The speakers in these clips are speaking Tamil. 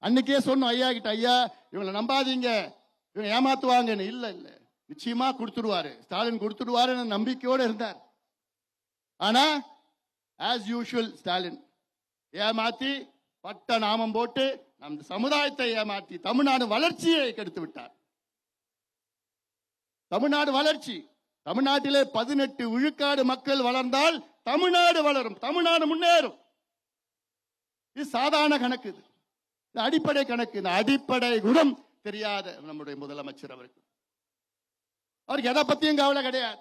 அன்னைக்கே சொன்னோம் ஐயா கிட்ட ஐயா இவங்களை நம்பாதீங்க. இவங்க ஏமாத்துவாங்கன்னு. இல்லை இல்லை. நிச்சயமா கொடுத்துடுவாரு. ஸ்டாலின் கொடுத்துடுவாருன்னு நம்பிக்கையோடு இருந்தார். ஆனா ஆஸ் யூஷுவல் ஸ்டாலின் ஏமாத்தி பட்ட நாமம் போட்டு நம் சமுதாயத்தை ஏமாற்றி தமிழ்நாடு வளர்ச்சியை கெடுத்து விட்டார். தமிழ்நாடு வளர்ச்சி. தமிழ்நாட்டிலே பதினெட்டு விழுக்காடு மக்கள் வளர்ந்தால் தமிழ்நாடு வளரும். தமிழ்நாடு முன்னேறும். இது சாதாரண கணக்கு இது. இந்த அடிப்படை கணக்கு இந்த அடிப்படை குணம் தெரியாத நம்முடைய முதலமைச்சர் அவருக்கு. அவருக்கு எதை பத்தியும் கவலை கிடையாது.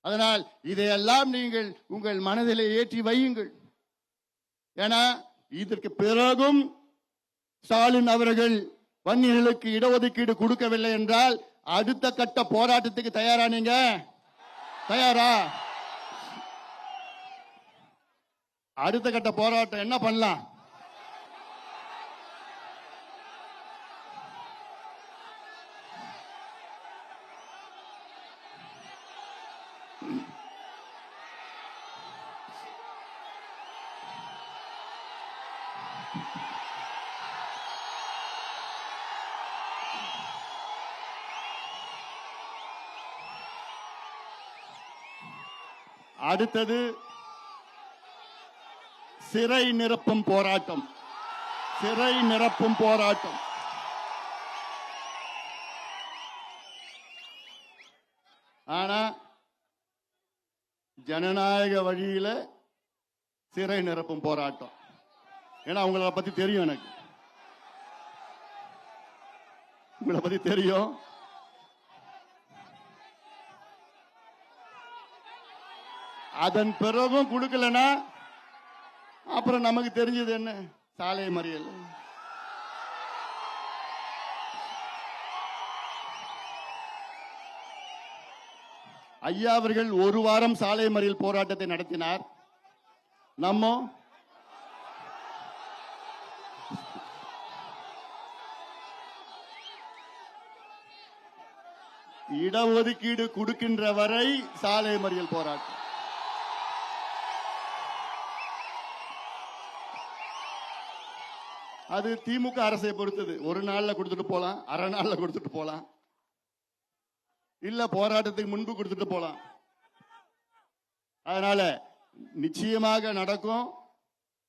அதனால் இதையெல்லாம் நீங்கள் உங்கள் மனதிலே ஏற்றி வையுங்கள். ஏன்னா இதற்கு பிறகும் ஸ்டாலின் அவர்கள் வன்னியர்களுக்கு இடஒதுக்கீடு கொடுக்கவில்லை என்றால் அடுத்த கட்ட போராட்டத்துக்கு தயாரா நீங்க? தயாரா? அடுத்த கட்ட போராட்டம் என்ன பண்ணலாம்? அடுத்தது சிறை நிரப்பும் போராட்டம். சிறை நிரப்பும் போராட்டம். ஆனா ஜனநாயக வழியில சிறை நிரப்பும் போராட்டம். ஏன்னா அவங்கள பத்தி தெரியும் எனக்கு. உங்களை பத்தி தெரியும். அதன் பிறகும் கொடுக்கலன்னா அப்புறம் நமக்கு தெரிஞ்சது என்ன? சாலை மறியல். ஐயா அவர்கள் ஒரு வாரம் சாலை மறியல் போராட்டத்தை நடத்தினார். நம்ம இடஒதுக்கீடு கொடுக்கின்ற வரை சாலை மறியல் போராட்டம். அது திமுக அரசை பொறுத்தது. ஒரு நாள்ல கொடுத்துட்டு போலாம் அரை நாள்ல கொடுத்துட்டு போலாம். இல்ல போராட்டத்துக்கு முன்பு கொடுத்துட்டு போலாம். அதனால நிச்சயமாக நடக்கும்.